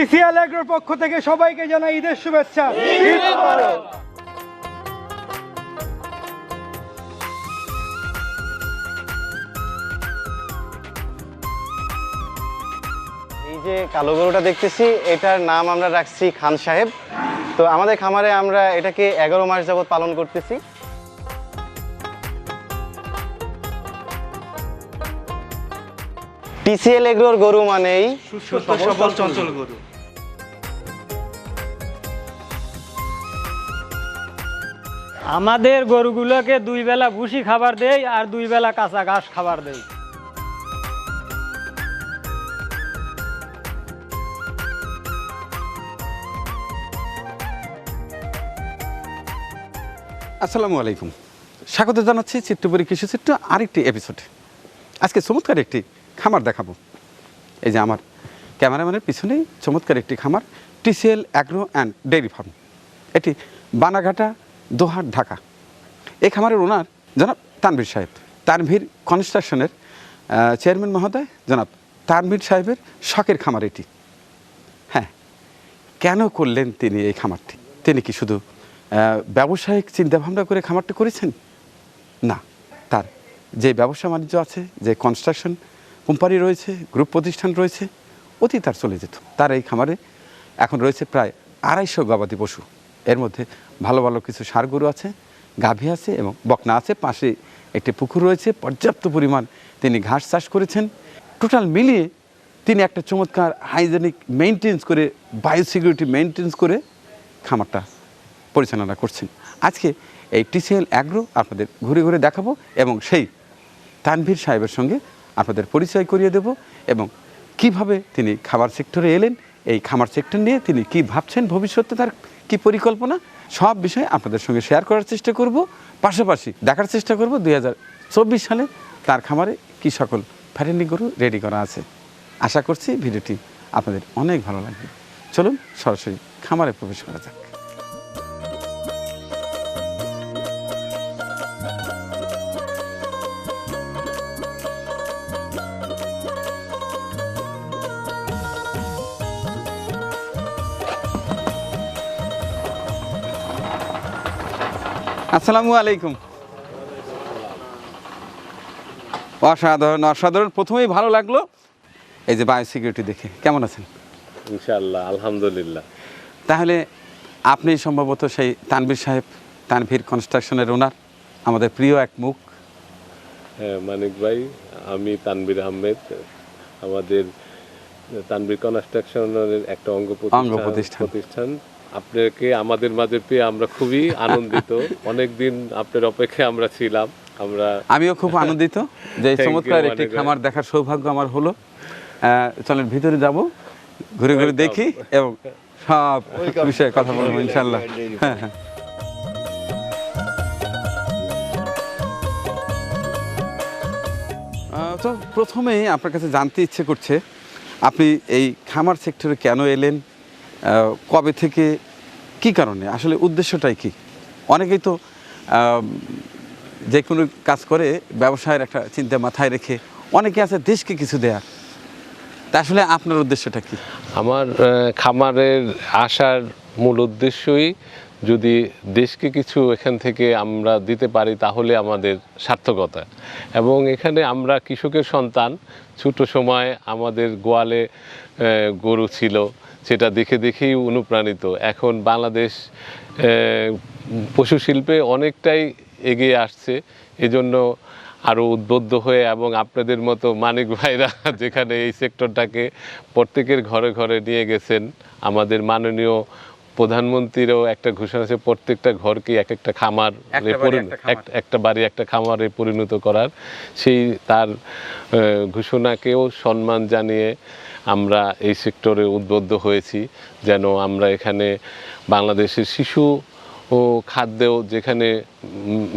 TCL এগ্রোর পক্ষ থেকে সবাইকে জানাই ঈদের শুভেচ্ছা। এই যে কালো গরুটা দেখতেছি এটার নাম আমরা রাখছি খান সাহেব। তো আমাদের খামারে আমরা এটাকে এগারো মাস যাবত পালন করতেছি। টিসিএল এগ্রোর গরু মানেই সুস্থ সবল চঞ্চল গরু। আমাদের গরুগুলোকে দুই বেলা ভুসি খাবার দেই আর দুই বেলা কাঁচা ঘাস খাবার দেই। আসসালামু আলাইকুম। স্বাগত জানাচ্ছি চিত্রপুরী কৃষি চিত্র আরেকটি এপিসোডে আজকে চমৎকার একটি খামার দেখাবো। এই যে আমার ক্যামেরাম্যানের পিছনেই চমৎকার একটি খামার, TCL agro and dairy farm. এটি বানাঘাটা দোহার ঢাকা। এই খামারের ওনার জনাব তানভীর সাহেব। তানভীর কনস্ট্রাকশনের চেয়ারম্যান মহোদয়, জনাব তানভীর সাহেবের শখের খামার এটি। হ্যাঁ কেন করলেন তিনি এই খামারটি? তিনি কি শুধু ব্যবসায়িক চিন্তাভাবনা করে খামারটি করেছেন? না, তার যে ব্যবসা বাণিজ্য আছে, যে কনস্ট্রাকশন কোম্পানি রয়েছে, গ্রুপ প্রতিষ্ঠান রয়েছে, অতি তার চলে যেত। তার এই খামারে এখন রয়েছে প্রায় আড়াইশো গবাদি পশু। এর মধ্যে ভালো ভালো কিছু সার গরু আছে, গাভী আছে এবং বকনা আছে। পাশে একটি পুকুর রয়েছে, পর্যাপ্ত পরিমাণ তিনি ঘাস চাষ করেছেন। টোটাল মিলিয়ে তিনি একটা চমৎকার হাইজেনিক মেনটেন্স করে, বায়োসিকিউরিটি মেনটেন্স করে খামারটা পরিচালনা করছেন। আজকে এই টিসিএল অ্যাগ্রো আপনাদের ঘুরে ঘুরে দেখাবো এবং সেই তানভীর সাহেবের সঙ্গে আপনাদের পরিচয় করিয়ে দেব এবং কীভাবে তিনি খাবার সেক্টরে এলেন, এই খামার সেক্টর নিয়ে তিনি কি ভাবছেন ভবিষ্যতে তার কি পরিকল্পনা? সব বিষয়ে আপনাদের সঙ্গে শেয়ার করার চেষ্টা করব। পাশাপাশি দেখার চেষ্টা করব দু হাজার চব্বিশ সালে তার খামারে কি সকল ফ্যারেন্ডি গরু রেডি করা আছে। আশা করছি ভিডিওটি আপনাদের অনেক ভালো লাগবে। চলুন সরাসরি খামারে প্রবেশ করা যাক। আসসালামু আলাইকুম। অসাধারণ অসাধারণ। প্রথমেই ভালো লাগল। এই যে বায়ো সিকিউরিটি দেখে কেমন আছেন? ইনশাআল্লাহ আলহামদুলিল্লাহ। তাহলে আপনি সম্ভবত সেই তানভীর সাহেব তানভীর কনস্ট্রাকশনের ওনার আমাদের প্রিয় এক মুখ। হ্যাঁ মানিক ভাই আমি তানবির আহমেদ। আমাদের তানবির কনস্ট্রাকশনের একটা অঙ্গ অঙ্গ প্রতিষ্ঠান। আপনাকে আমাদের মাঝে পেয়ে আমরা খুবই আনন্দিত। অনেকদিন আপনার অপেক্ষায় আমরা ছিলাম। আমরা আমিও খুব আনন্দিত যে এই চমৎকার একটি খামার দেখার সৌভাগ্য আমার হলো। আহ, চলেন ভিতরে যাব ঘুরে ঘুরে দেখি এবং সব বিষয়ে কথা বলব ইনশাল্লাহ হ্যাঁ হ্যাঁ আহ, তো প্রথমেই আপনার কাছে জানতে ইচ্ছে করছে আপনি এই খামার সেক্টরে কেন এলেন? কবে থেকে কি কারণে? আসলে উদ্দেশ্যটাই কি? অনেকেই তো যে কোনো কাজ করে ব্যবসায়ের একটা চিন্তা মাথায় রেখে অনেকে আছে দেশকে কিছু দেয়া তা আসলে আপনার উদ্দেশ্যটা কি? আমার খামারের আসার মূল উদ্দেশ্যই যদি দেশকে কিছু এখান থেকে আমরা দিতে পারি তাহলে আমাদের সার্থকতা। এবং এখানে আমরা কৃষকের সন্তান, ছোট সময় আমাদের গোয়ালে গরু ছিল সেটা দেখে দেখেই অনুপ্রাণিত। এখন বাংলাদেশ পশু শিল্পে অনেকটাই এগিয়ে আসছে। এজন্য আরও উদ্বুদ্ধ হয়ে এবং আপনাদের মতো মানিক ভাইরা যেখানে এই সেক্টরটাকে প্রত্যেকের ঘরে ঘরে নিয়ে গেছেন আমাদের মাননীয় প্রধানমন্ত্রীরও একটা ঘোষণা আছে প্রত্যেকটা ঘরকে এক একটা খামার একটা বাড়ি একটা খামার। এক- একটা বাড়ি একটা খামারে পরিণত করার। সেই তার ঘোষণাকেও সম্মান জানিয়ে আমরা এই সেক্টরে উদ্বুদ্ধ হয়েছি যেন আমরা এখানে বাংলাদেশের শিশু ও খাদ্যেও যেখানে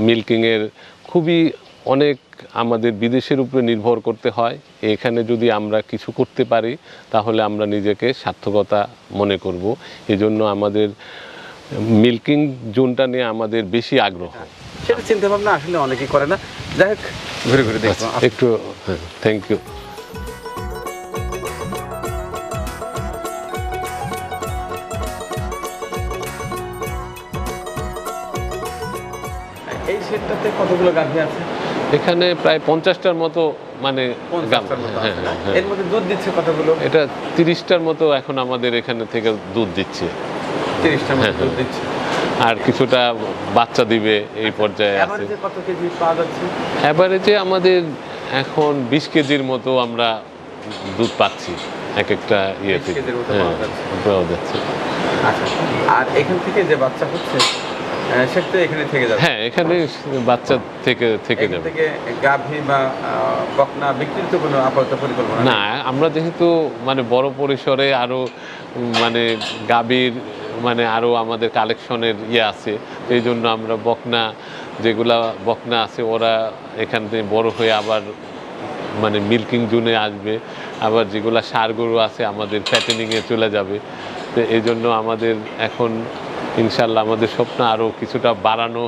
মিল্কিংয়ের খুবই অনেক আমাদের বিদেশের উপরে নির্ভর করতে হয় এখানে যদি আমরা কিছু করতে পারি তাহলে আমরা নিজেকে সার্থকতা মনে করব। এজন্য আমাদের মিল্কিং জোনটা নিয়ে আমাদের বেশি আগ্রহ। সেটা চিন্তা ভাবনা আসলে অনেকেই করে না। যাই হোক ঘুরে ঘুরে দেখব। একটু থ্যাংক ইউ এই কতগুলো গাভী আছে? এখানে প্রায় পঞ্চাশটার মতো মানে হ্যাঁ। হ্যাঁ হ্যাঁ। এর মধ্যে দুধ দিচ্ছে কতগুলো? এটা তিরিশটার মতো এখন আমাদের এখানে থেকে দুধ দিচ্ছে। তিরিশটার মতো দুধ। দিচ্ছে। আর কিছুটা বাচ্চা দিবে এই পর্যায়ে আছে। অ্যাভারেজে আমাদের এখন বিশ কেজির মতো আমরা দুধ পাচ্ছি। এক একটা ইয়ে 20 থেকে কেজির মতো হ্যাঁ, পাওয়া যাচ্ছে। পাওয়া যাচ্ছে। আচ্ছা। আর এখান থেকে যে বাচ্চা হচ্ছে সেটা এখানে থেকে যাবে। হ্যাঁ এখানে বাচ্চা থেকে থেকে এখান যাবে। থেকে গাভী বা বকনা বিক্রির তো কোনো আপাতত পরিকল্পনা না আমরা যেহেতু মানে বড় পরিসরে আরও মানে গাভীর মানে আরও আমাদের কালেকশনের ইয়ে আছে এই জন্য আমরা বকনা যেগুলা বকনা আছে ওরা এখান থেকে বড় হয়ে আবার মানে মিল্কিং জোনে আসবে। আবার যেগুলা সার গরু আছে আমাদের ফ্যাটেনিংয়ে চলে যাবে। তো এই জন্য আমাদের এখন ইনশাল্লাহ আমাদের স্বপ্ন আরও কিছুটা বাড়ানো।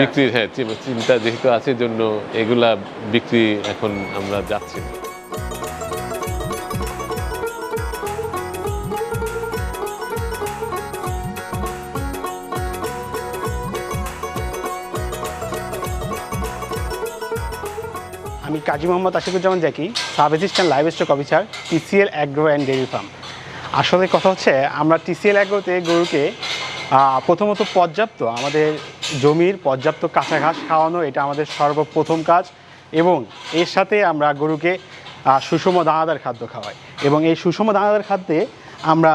বিক্রির হ্যাঁ চিন্তা যেহেতু আছে জন্য এগুলা বিক্রি এখন আমরা যাচ্ছি। আমি Kazi Mohammad Ashikuzzaman Zaki sub assistant livestock officer TCL agro and dairy farm. আসলে কথা হচ্ছে, আমরা টিসিএল অ্যাগ্রোতে গরুকে প্রথমত পর্যাপ্ত আমাদের জমির পর্যাপ্ত কাঁচা ঘাস খাওয়ানো, এটা আমাদের সর্বপ্রথম কাজ এবং এর সাথে আমরা গরুকে সুষম দানাদার খাদ্য খাওয়াই এবং এই সুষম দানাদার খাদ্যে আমরা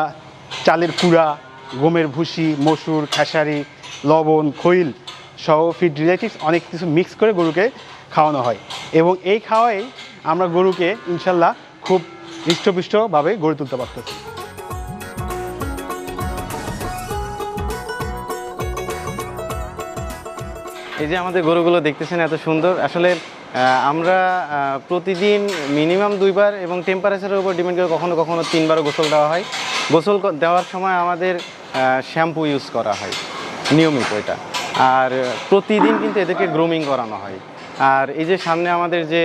চালের কুড়া, গমের ভুসি, মসুর, খেসারি, লবণ, খৈল সহ ফিড রিলেটিভস অনেক কিছু মিক্স করে গরুকে খাওয়ানো হয় এবং এই খাওয়াই আমরা গরুকে ইনশাল্লাহ খুব হৃষ্টপুষ্টভাবে গড়ে তুলতে পারতেছি। এই যে আমাদের গরুগুলো দেখতেছেন এত সুন্দর। আসলে আমরা প্রতিদিন মিনিমাম দুইবার এবং টেম্পারেচারের উপর ডিপেন্ড করে কখনো কখনো তিনবারও গোসল দেওয়া হয়। গোসল দেওয়ার সময় আমাদের শ্যাম্পু ইউজ করা হয় নিয়মিত এটা। আর প্রতিদিন কিন্তু এদেরকে গ্রুমিং করানো হয়। আর এই যে সামনে আমাদের যে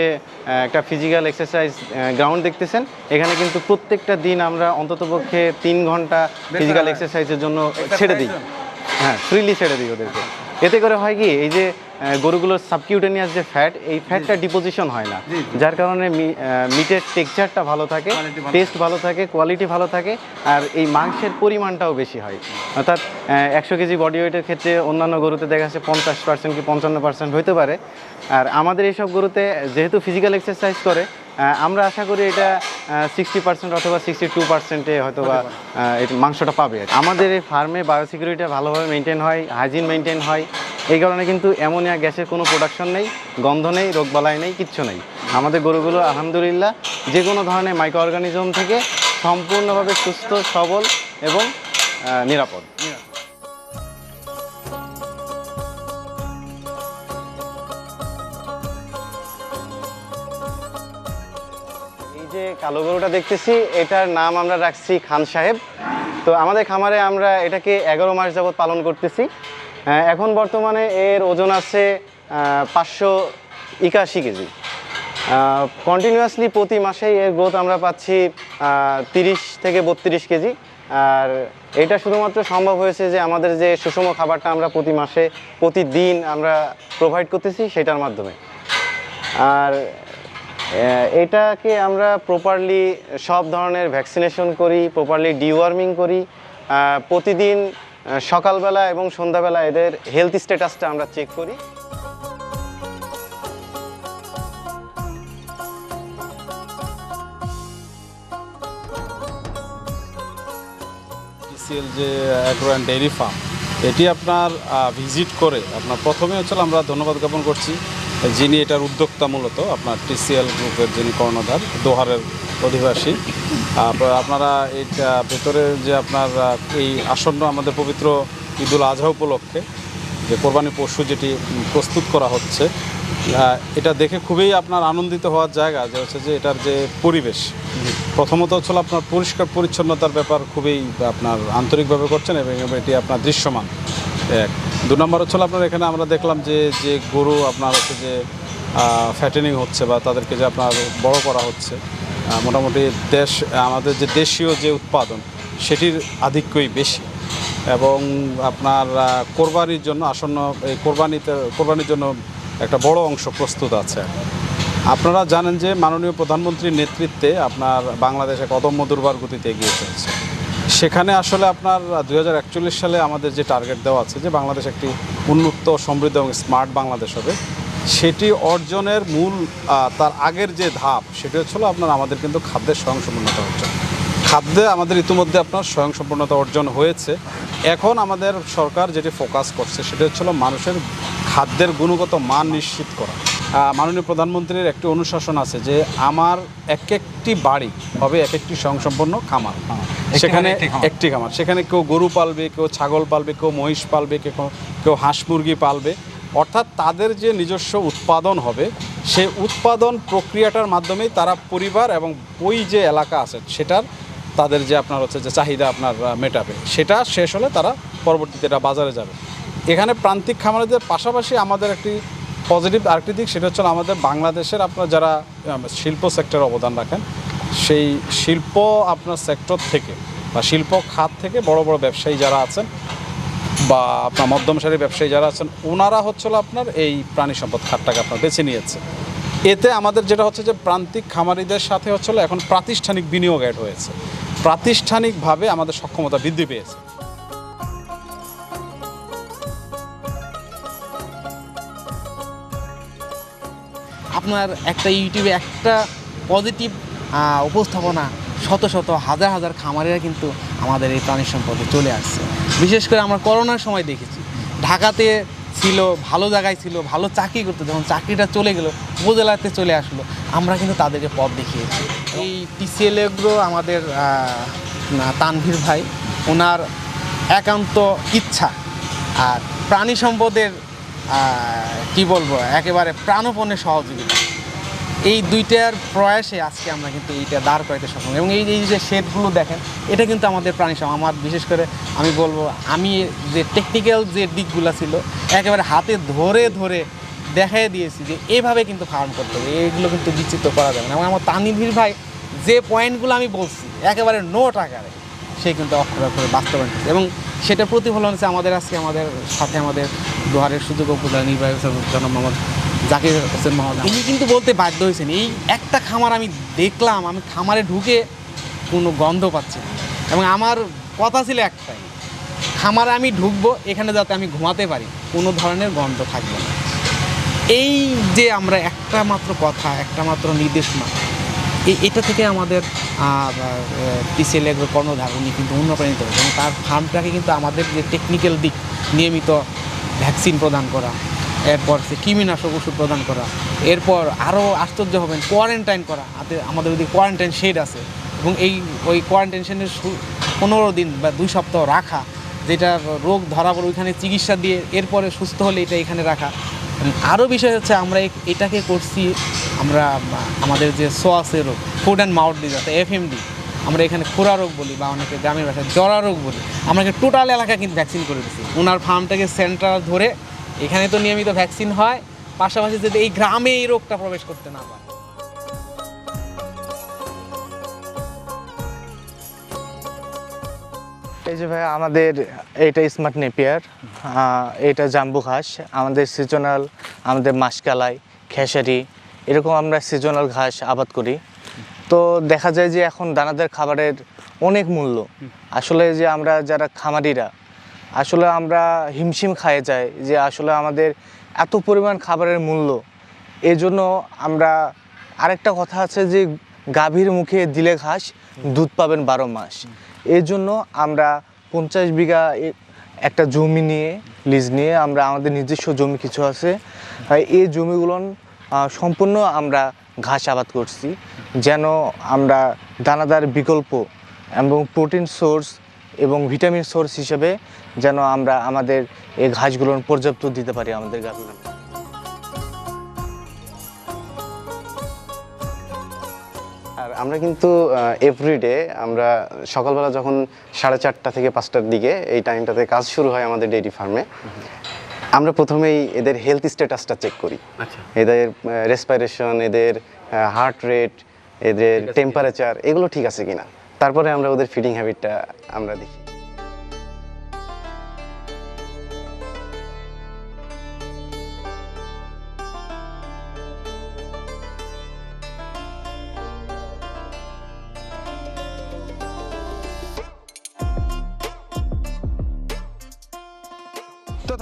একটা ফিজিক্যাল এক্সারসাইজ গ্রাউন্ড দেখতেছেন এখানে কিন্তু প্রত্যেকটা দিন আমরা অন্ততপক্ষে তিন ঘণ্টা ফিজিক্যাল এক্সারসাইজের জন্য ছেড়ে দিই। হ্যাঁ ফ্রিলি ছেড়ে দিই ওদেরকে। এতে করে হয় কি এই যে গরুগুলোর সাবকিউটেনিয়াস যে ফ্যাট এই ফ্যাটটা ডিপোজিশন হয় না। যার কারণে মিটের টেক্সচারটা ভালো থাকে টেস্ট ভালো থাকে। কোয়ালিটি ভালো থাকে আর এই মাংসের পরিমাণটাও বেশি হয়। অর্থাৎ একশো কেজি বডি ওয়েটের ক্ষেত্রে অন্যান্য গরুতে দেখা যাচ্ছে পঞ্চাশ পার্সেন্ট কি পঞ্চান্ন পার্সেন্ট হইতে পারে। আর আমাদের এইসব গরুতে যেহেতু ফিজিক্যাল এক্সারসাইজ করে আমরা আশা করি এটা সিক্সটি পার্সেন্ট অথবা সিক্সটি টু পার্সেন্টে হয়তো বা মাংসটা পাবে আমাদের এই ফার্মে বায়োসিকিউরিটি ভালোভাবে মেনটেন হয় হাইজিন মেনটেন হয়। এই কারণে কিন্তু অ্যামোনিয়া গ্যাসের কোনো প্রোডাকশন নেই গন্ধ নেই রোগবালাই নেই কিচ্ছু নেই। আমাদের গরুগুলো আলহামদুলিল্লাহ যে কোনো ধরনের মাইক্রো অর্গানিজম থেকে সম্পূর্ণভাবে সুস্থ সবল এবং নিরাপদ। কালো গরুটা দেখতেছি, এটার নাম আমরা রাখছি খান সাহেব। তো আমাদের খামারে আমরা এটাকে এগারো মাস যাবত পালন করতেছি। এখন বর্তমানে এর ওজন আছে পাঁচশো একাশি কেজি। কন্টিনিউয়াসলি প্রতি মাসেই এর গ্রোথ আমরা পাচ্ছি তিরিশ থেকে বত্রিশ কেজি। আর এটা শুধুমাত্র সম্ভব হয়েছে যে আমাদের যে সুষম খাবারটা আমরা প্রতি মাসে, প্রতিদিন আমরা প্রোভাইড করতেছি, সেটার মাধ্যমে। আর এটাকে আমরা প্রপারলি সব ধরনের ভ্যাকসিনেশন করি প্রপারলি ডিওয়ার্মিং করি। প্রতিদিন সকালবেলা এবং সন্ধ্যাবেলা এদের হেলথ স্ট্যাটাসটা আমরা চেক করি। যে অ্যাগ্রো ডেয়ারি ফার্ম এটি আপনার ভিজিট করে, আপনার প্রথমে হচ্ছে আমরা ধন্যবাদ জ্ঞাপন করছি। যিনি এটার উদ্যোক্তা মূলত, আপনার টিসিএল গ্রুপের যিনি কর্ণধার, দোহারের অধিবাসী। আপ- আপনারা এটা ভেতরে যে আপনার এই আসন্ন আমাদের পবিত্র ঈদুল আজহা উপলক্ষে যে কোরবানি পশু যেটি প্রস্তুত করা হচ্ছে এটা দেখে খুবই আপনার আনন্দিত হওয়ার জায়গা যে হচ্ছে যে এটার যে পরিবেশ। প্রথমত হচ্ছে আপনার পরিষ্কার পরিচ্ছন্নতার ব্যাপার খুবই আপনার আন্তরিকভাবে করছেন এবং এটি আপনার দৃশ্যমান। এক। দু নম্বর হচ্ছে আপনার এখানে আমরা দেখলাম যে যে গরু আপনার হচ্ছে যে ফ্যাটেনিং হচ্ছে বা তাদেরকে যে আপনার বড় করা হচ্ছে মোটামুটি দেশ, আমাদের যে দেশীয় যে উৎপাদন সেটির আধিক্যই বেশি। এবং আপনার কোরবানির জন্য আসন্ন, এই কোরবানিতে, কোরবানির জন্য একটা বড় অংশ প্রস্তুত আছে। আপনারা জানেন যে মাননীয় প্রধানমন্ত্রীর নেতৃত্বে আপনার বাংলাদেশ এক অদম্য দুর্বার গতিতে এগিয়ে চলছে। সেখানে আসলে আপনার দু হাজার একচল্লিশ সালে আমাদের যে টার্গেট দেওয়া আছে যে বাংলাদেশ একটি উন্মুক্ত, সমৃদ্ধ এবং স্মার্ট বাংলাদেশ হবে, সেটি অর্জনের মূল তার আগের যে ধাপ সেটি হচ্ছিল আপনার, আমাদের কিন্তু খাদ্যের স্বয়ংসম্পূর্ণতা অর্জন। খাদ্যে আমাদের ইতিমধ্যে আপনার স্বয়ংসম্পূর্ণতা অর্জন হয়েছে। এখন আমাদের সরকার যেটি ফোকাস করছে সেটা হচ্ছিল মানুষের খাদ্যের গুণগত মান নিশ্চিত করা। মাননীয় প্রধানমন্ত্রীর একটি অনুশাসন আছে যে আমার এক একটি বাড়ি হবে এক একটি স্বয়ংসম্পন্ন খামার। সেখানে একটি খামার। সেখানে কেউ গরু পালবে কেউ ছাগল পালবে কেউ মহিষ পালবে কেউ কেউ হাঁস মুরগি পালবে। অর্থাৎ তাদের যে নিজস্ব উৎপাদন হবে সেই উৎপাদন প্রক্রিয়াটার মাধ্যমেই তারা পরিবার এবং ওই যে এলাকা আছে সেটার তাদের যে আপনার হচ্ছে যে চাহিদা আপনার মেটাবে। সেটা শেষ হলে তারা পরবর্তীতে এটা বাজারে যাবে। এখানে প্রান্তিক খামারিদের পাশাপাশি আমাদের একটি পজিটিভ আরেকটি দিক সেটা হচ্ছে আমাদের বাংলাদেশের আপনার যারা শিল্প সেক্টরে অবদান রাখেন, সেই শিল্প আপনার সেক্টর থেকে বা শিল্প খাত থেকে বড় বড় ব্যবসায়ী যারা আছেন বা আপনার মধ্যম সারির ব্যবসায়ী যারা আছেন, ওনারা হচ্ছিল আপনার এই প্রাণী সম্পদ খাতটাকে আপনার বেছে নিয়েছে। এতে আমাদের যেটা হচ্ছে যে প্রান্তিক খামারিদের সাথে হচ্ছিল এখন প্রাতিষ্ঠানিক বিনিয়োগ অ্যাড হয়েছে। প্রাতিষ্ঠানিকভাবে আমাদের সক্ষমতা বৃদ্ধি পেয়েছে। আপনার একটা ইউটিউবে একটা পজিটিভ উপস্থাপনা শত শত, হাজার হাজার খামারেরা কিন্তু আমাদের এই প্রাণী সম্পদে চলে আসছে। বিশেষ করে আমরা করোনার সময় দেখেছি। ঢাকাতে ছিল, ভালো জায়গায় ছিল, ভালো চাকরি করতে, যখন চাকরিটা চলে গেলো, উপজেলাতে চলে আসলো, আমরা কিন্তু তাদেরকে পথ দেখিয়েছি। এই টিসিএল এগ্রো আমাদের তানভীর ভাই, ওনার একান্ত ইচ্ছা। আর প্রাণী সম্পদের কি বলব, একেবারে প্রাণপণে সহযোগিতা এই দুইটার প্রয়াসে আজকে আমরা কিন্তু এইটা দাঁড় করাইতে সক্ষম। এবং এই যে শেডগুলো দেখেন, এটা কিন্তু আমাদের প্রাণী আমার বিশেষ করে আমি বলব, আমি যে টেকনিক্যাল যে দিকগুলো ছিল, একেবারে হাতে ধরে ধরে দেখাই দিয়েছি যে এভাবে কিন্তু ফার্ম করতে হবে। এইগুলো কিন্তু বিচিত্র করা যাবে না। এবং আমার তানিভীর ভাই যে পয়েন্টগুলো আমি বলছি, একেবারে নোট আকারে, সে কিন্তু অক্ষর অক্ষরে বাস্তবায়ন এবং সেটা প্রতিফলন হচ্ছে আমাদের আজকে, আমাদের সাথে আমাদের দোহারের সুযোগ উপজেলা নির্বাহী মোহাম্মদ জাকির হোসেন মহোদয়। তিনি কিন্তু বলতে বাধ্য হয়েছেন, এই একটা খামার আমি দেখলাম, আমি খামারে ঢুকে কোনো গন্ধ পাচ্ছি এবং আমার কথা ছিল একটাই, খামারে আমি ঢুকবো, এখানে যাতে আমি ঘুমাতে পারি, কোনো ধরনের গন্ধ থাকবে না। এই যে আমরা একটা মাত্র কথা, একটা মাত্র নির্দেশনা এটা থেকে আমাদের টিসিএল এগ্রো কর্ণধার, উনি কিন্তু অনুপ্রাণিত হয়েছে এবং তার ফার্মটাকে কিন্তু আমাদের যে টেকনিক্যাল দিক, নিয়মিত ভ্যাকসিন প্রদান করা, এরপর সে কৃমিনাশক ওষুধ প্রদান করা, এরপর আরও আশ্চর্য হবেন কোয়ারেন্টাইন করা আমাদের ওদিকে কোয়ারেন্টাইন শেড আছে এবং এই, ওই কোয়ারেন্টাইনের পনেরো দিন বা দুই সপ্তাহ রাখা, যেটা রোগ ধরা পড়ে ওইখানে চিকিৎসা দিয়ে এরপরে সুস্থ হলে এটা এখানে রাখা আরও বিষয় হচ্ছে আমরা এটাকে করছি আমরা, আমাদের যে সোয়াসের রোগ foot and mouth disease FMD আমরা এখানে খোরা রোগ বলি বা অনেকে গ্রামের ভাষায় জরা রোগ বলি। আমরা টোটাল এলাকা কিন্তু ভ্যাকসিন করে দিচ্ছি ওনার ফার্মটাকে সেন্টার ধরে এখানে তো নিয়মিত ভ্যাকসিন হয়, পাশাপাশি যদি এই গ্রামে এই রোগটা প্রবেশ করতে না পারে। এই যে ভাই, আমাদের এটা স্মার্ট নেপিয়ার এটা জাম্বু ঘাস, আমাদের সিজনাল আমাদের মাসকালাই, খেসারি এরকম আমরা সিজনাল ঘাস আবাদ করি। তো দেখা যায় যে এখন দানাদার খাবারের অনেক মূল্য। আসলে যে আমরা যারা খামারিরা, আসলে আমরা হিমশিম খায়ে যাই যে আসলে আমাদের এত পরিমাণ খাবারের মূল্য। এই জন্য আমরা আরেকটা কথা আছে যে গাভীর মুখে দিলে ঘাস, দুধ পাবেন বারো মাস। এই জন্য আমরা পঞ্চাশ বিঘা একটা জমি নিয়ে লিজ নিয়ে আমরা আমাদের নিজস্ব জমি কিছু আছে। এই জমিগুলো সম্পূর্ণ আমরা ঘাস আবাদ করছি, যেন আমরা দানাদার বিকল্প এবং প্রোটিন সোর্স এবং ভিটামিন সোর্স হিসেবে যেন আমরা আমাদের এই ঘাসগুলো পর্যাপ্ত দিতে পারি আমাদের গাভীগুলো আর আমরা কিন্তু এভরিডে আমরা সকালবেলা যখন সাড়ে চারটা থেকে পাঁচটার দিকে এই টাইমটাতে কাজ শুরু হয় আমাদের ডেইরি ফার্মে আমরা প্রথমেই এদের হেলথ স্ট্যাটাসটা চেক করি। এদের রেসপাইরেশন এদের হার্ট রেট এদের টেম্পারেচার এগুলো ঠিক আছে কিনা। তারপরে আমরা ওদের ফিডিং হ্যাবিটটা আমরা দেখি।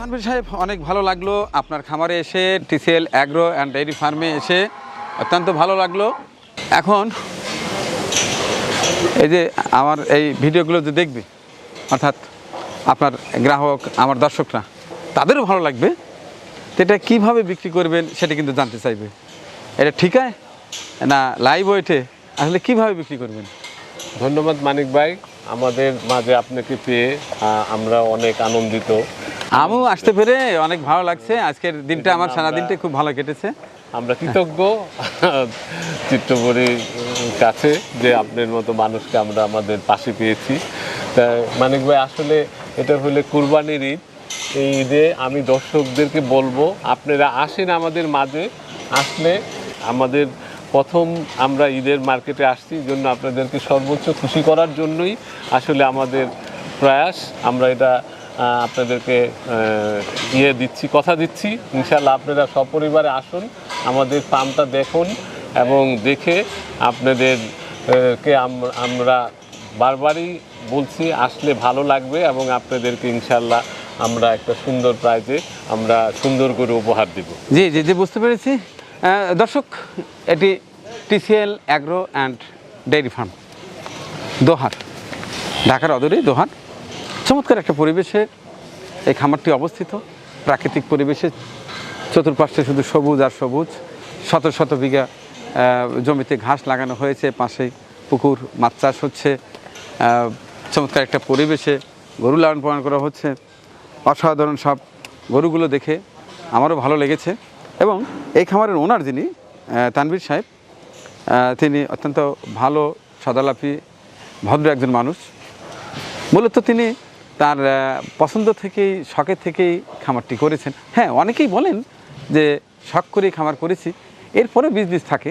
তো সাহেব, অনেক ভালো লাগল আপনার খামারে এসে টিসিএল অ্যাগ্রো অ্যান্ড ডেয়ারি ফার্মে এসে অত্যন্ত ভালো লাগল। এখন এই যে আমার এই ভিডিওগুলো যে দেখবে, অর্থাৎ আপনার গ্রাহক, আমার দর্শকরা, তাদেরও ভালো লাগবে। এটা কীভাবে বিক্রি করবেন সেটা কিন্তু জানতে চাইবে। এটা ঠিকায় না লাইভ ওয়েটে আসলে কীভাবে বিক্রি করবেন? ধন্যবাদ মানিক ভাই। আমাদের মাঝে আপনাকে পেয়ে আমরা অনেক আনন্দিত। আমিও আসতে পেরে অনেক ভালো লাগছে। আজকের দিনটা আমার সারা দিনটা খুব ভালো কেটেছে। আমরা কৃতজ্ঞ চিত্রপুরীর কাছে যে আপনার মতো মানুষকে আমরা আমাদের পাশে পেয়েছি। তা মানিক ভাই আসলে এটা হলে কুরবানির ঈদ। এই ঈদে আমি দর্শকদেরকে বলব আপনারা আসেন আমাদের মাঝে আসলে আমাদের প্রথম আমরা ঈদের মার্কেটে আসছি জন্য আপনাদেরকে সর্বোচ্চ খুশি করার জন্যই আসলে আমাদের প্রয়াস। আমরা এটা আপনাদেরকে ইয়ে দিচ্ছি, কথা দিচ্ছি। ইনশাল্লাহ আপনারা সপরিবারে আসুন, আমাদের ফার্মটা দেখুন এবং দেখে আপনাদেরকে আম- আমরা বারবারই বলছি, আসলে ভালো লাগবে এবং আপনাদেরকে ইনশাল্লাহ আমরা একটা সুন্দর প্রাইজে আমরা সুন্দর করে উপহার দেব। জি জি জি, বুঝতে পেরেছি। দর্শক, এটি TCL agro and dairy farm, Dohar, ঢাকার অদূরেই দোহার। চমৎকার একটা পরিবেশে এই খামারটি অবস্থিত। প্রাকৃতিক পরিবেশে চতুর্পাশে শুধু সবুজ আর সবুজ। শত শত বিঘা জমিতে ঘাস লাগানো হয়েছে পাশেই পুকুর মাছ চাষ হচ্ছে। চমৎকার একটা পরিবেশে গরু লালন পালন করা হচ্ছে। অসাধারণ সব গরুগুলো দেখে আমারও ভালো লেগেছে। এবং এই খামারের ওনার যিনি আহ, তানভীর সাহেব তিনি অত্যন্ত ভালো সদালাপি ভদ্র একজন মানুষ। মূলত তিনি তার পছন্দ থেকেই, শখের থেকেই খামারটি করেছেন। হ্যাঁ অনেকেই বলেন যে শখ করেই খামার করেছি। এরপরে বিজনেস থাকে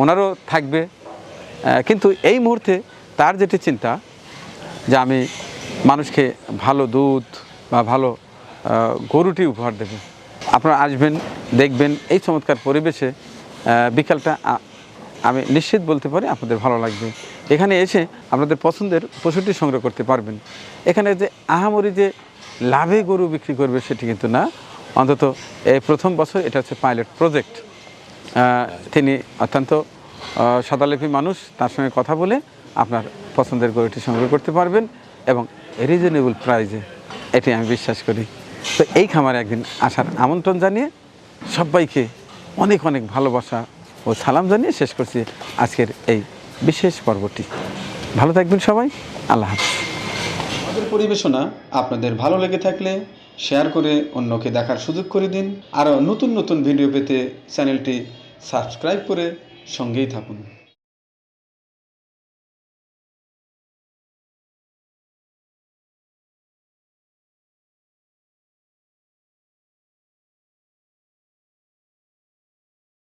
ওনারও থাকবে। কিন্তু এই মুহূর্তে তার যেটি চিন্তা, যে আমি মানুষকে ভালো দুধ বা ভালো গরুটি উপহার দেব। আপনারা আসবেন, দেখবেন এই চমৎকার পরিবেশে বিকালটা আমি নিশ্চিত বলতে পারি আপনাদের ভালো লাগবে। এখানে এসে আপনাদের পছন্দের পশুটি সংগ্রহ করতে পারবেন। এখানে যে আহামরি যে লাভে গরু বিক্রি করবে সেটি কিন্তু না। অন্তত এই প্রথম বছর এটা হচ্ছে পাইলট প্রজেক্ট। তিনি অত্যন্ত সদালেপী মানুষ, তার সঙ্গে কথা বলে আপনার পছন্দের গরুটি সংগ্রহ করতে পারবেন এবং রিজনেবল প্রাইজে এটি আমি বিশ্বাস করি। তো এই খামারে একদিন আসার আমন্ত্রণ জানিয়ে সবাইকে অনেক অনেক ভালোবাসা ও সালাম জানিয়ে শেষ করছি আজকের এই বিশেষ পর্বটি। ভালো থাকবেন সবাই, আল্লাহ আমাদের পরিবেশনা আপনাদের ভালো লেগে থাকলে শেয়ার করে অন্যকে দেখার সুযোগ করে দিন। আরও নতুন নতুন ভিডিও পেতে চ্যানেলটি সাবস্ক্রাইব করে সঙ্গেই থাকুন।